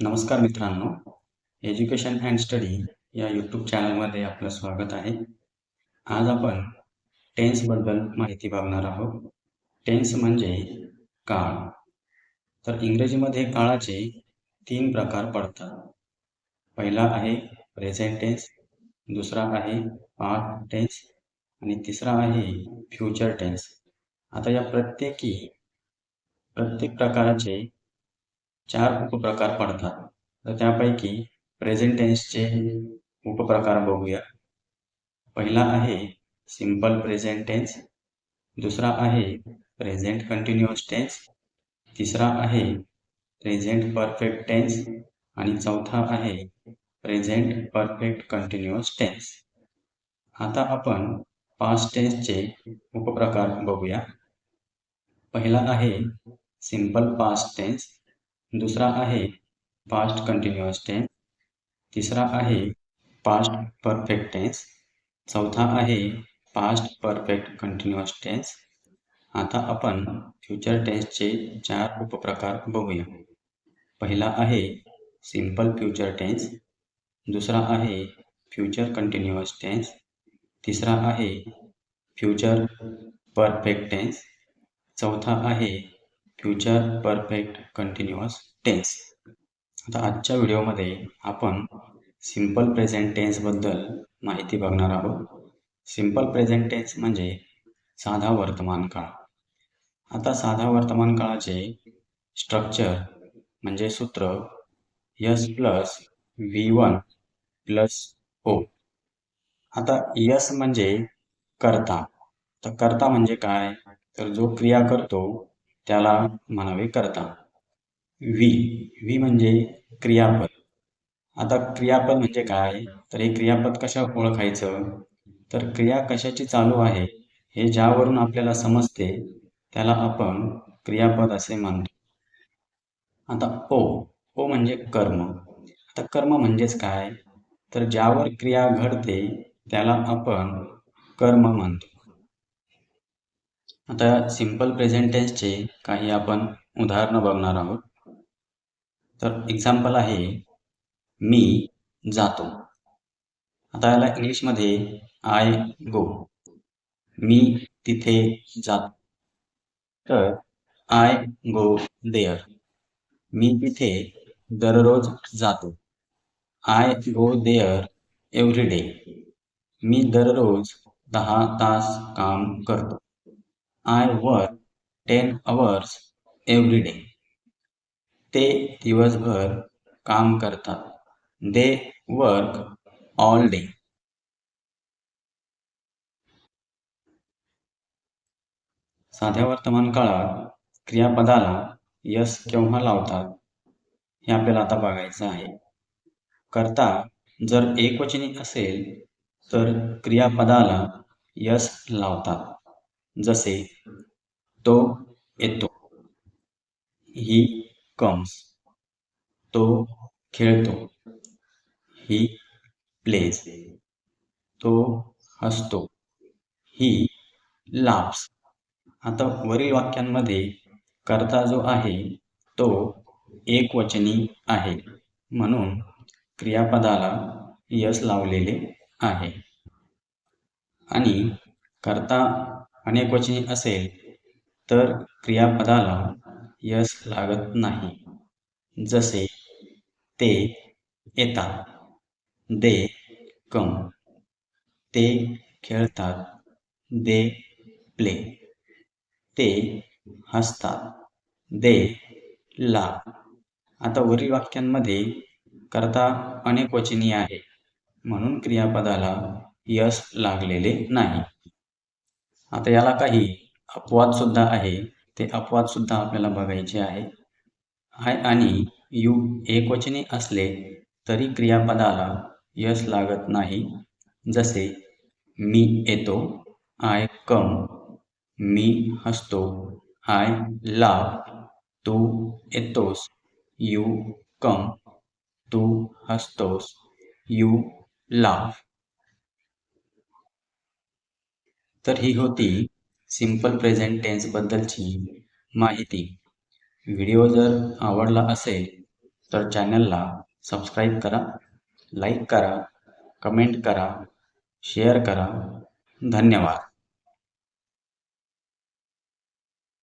नमस्कार मित्रांनो. Education and study या यूट्यूब चॅनलमध्ये आपलं स्वागत आहे. आज आपण टेन्सबद्दल माहिती बघणार आहोत. टेन्स म्हणजे काळ. तर इंग्रजीमध्ये काळाचे तीन प्रकार पडतात. पहिला आहे प्रेझेंट टेन्स दुसरा आहे पास्ट टेन्स आणि तिसरा आहे फ्युचर टेन्स आता या प्रत्येकी प्रत्येक प्रकाराचे चार उपप्रकार पडतात. तर त्यापैकी प्रेझेंट टेन्सचे उपप्रकार बघूया. पहिला आहे सिंपल प्रेझेंट टेन्स दुसरा आहे प्रेझेंट कंटिन्युअस टेन्स तिसरा आहे प्रेझेंट परफेक्ट टेन्स आणि चौथा आहे प्रेझेंट परफेक्ट कंटिन्युअस टेन्स आता आपण पास्ट टेन्सचे उपप्रकार बघूया. पहिला आहे सिंपल पास्ट टेन्स दुसरा आहे पास्ट कंटिन्युअस टेन्स तिसरा आहे पास्ट परफेक्ट टेन्स चौथा आहे पास्ट परफेक्ट कंटिन्युअस टेन्स आता आपण फ्युचर टेन्सचे चार उपप्रकार बघूया. पहिला आहे सिंपल फ्युचर टेन्स दुसरा आहे फ्युचर कंटिन्युअस टेन्स तिसरा आहे फ्युचर परफेक्ट टेन्स चौथा आहे फ्युचर परफेक्ट कंटिन्युअस टेन्स आता आजच्या व्हिडिओमध्ये आपण सिंपल प्रेझेंट टेन्सबद्दल माहिती बघणार आहोत. सिंपल प्रेझेंट टेन्स म्हणजे साधा वर्तमान काळ. आता साधा वर्तमान काळाचे स्ट्रक्चर म्हणजे सूत्र S plus V one plus O आता यस म्हणजे कर्ता. तर कर्ता म्हणजे काय? तर जो क्रिया करतो त्याला म्हणावे करता. व्ही व्ही म्हणजे क्रियापद. आता क्रियापद म्हणजे काय? तर हे क्रियापद कशा ओळखायचं? तर क्रिया कशाची चालू आहे? हे ज्यावरून आपल्याला समजते त्याला आपण क्रियापद असे मानतो. आता ओ. ओ म्हणजे कर्म. आता कर्म म्हणजेच काय? तर ज्यावर क्रिया घडते त्याला आपण कर्म मानतो. आता सिंपल प्रेझेंट टेन्सचे काही आपण उदाहरणं बघणार आहोत. तर एक्झाम्पल आहे मी जातो. आता याला इंग्लिशमध्ये आय गो मी तिथे जातो. तर आय गो देअर मी तिथे दररोज जातो. I go there every day मी दररोज दहा तास काम करतो. I work ten hours every day ते दिवसभर काम करतात. दे वर्क ऑल डे साध्या वर्तमान काळात क्रियापदाला यस केव्हा लावतात हे आपल्याला आता बघायचं आहे. करता जर एकवचनी असेल तर क्रियापदाला यस लावतात. जसे तो येतो. ही कम्स तो खेळतो. ही प्लेज तो हसतो. ही लाप्स आता वरील वाक्यांमध्ये कर्ता जो आहे तो एकवचनी आहे. म्हणून क्रियापदाला यश लावलेले आहे. आणि कर्ता अनेकवचनी असेल तर क्रियापदाला यश लागत नाही. जसे ते येतात दे कम. ते खेळतात दे प्ले. ते हसतात दे ला. आता वरील वाक्यांमध्ये करता अनेक वचनी आहे म्हणून क्रियापदाला यश लागलेले नाही. आता याला काही अपवाद सुद्धा आहे. ते अपवाद सुद्धा आपल्याला बघायचे आहे. आय आणि यू एकवचनी असले तरी क्रियापदाला यश लागत नाही. जसे मी येतो आय कम. मी हसतो आय लाव तू येतोस यू कम. तू हसतोस यू लाव तर ही होती सिंपल प्रेझेंट टेन्सबद्दलची माहिती. व्हिडिओ जर आवडला असेल तर चॅनलला सबस्क्राईब करा लाईक करा कमेंट करा शेअर करा. धन्यवाद.